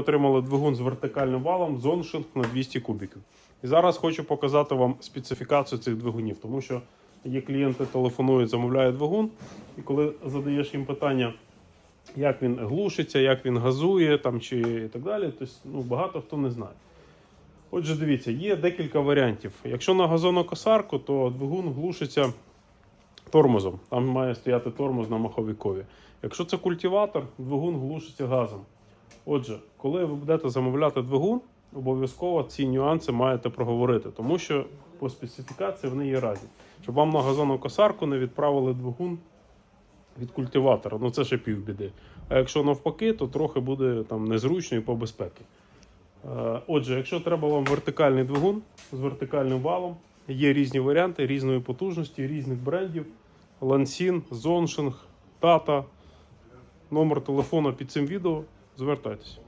Отримали двигун з вертикальним валом Zonshing на 200 кубіків. І зараз хочу показати вам специфікацію цих двигунів, тому що є клієнти телефонують, замовляють двигун, і коли задаєш їм питання, як він глушиться, як він газує там, чи і так далі, то ну, багато хто не знає. Отже, дивіться, є декілька варіантів. Якщо на газонокосарку, то двигун глушиться тормозом. Там має стояти тормоз на маховикові. Якщо це культиватор, двигун глушиться газом. Отже, коли ви будете замовляти двигун, обов'язково ці нюанси маєте проговорити, тому що по специфікації вони є разні. Щоб вам на газонокосарку не відправили двигун від культиватора, ну це ще півбіди. А якщо навпаки, то трохи буде там незручно і по безпеки. Е, Отже, якщо треба вам вертикальний двигун з вертикальним валом, є різні варіанти різної потужності, різних брендів. Lansin, Zonshing, Tata. Номер телефону під цим відео. Звертайтеся.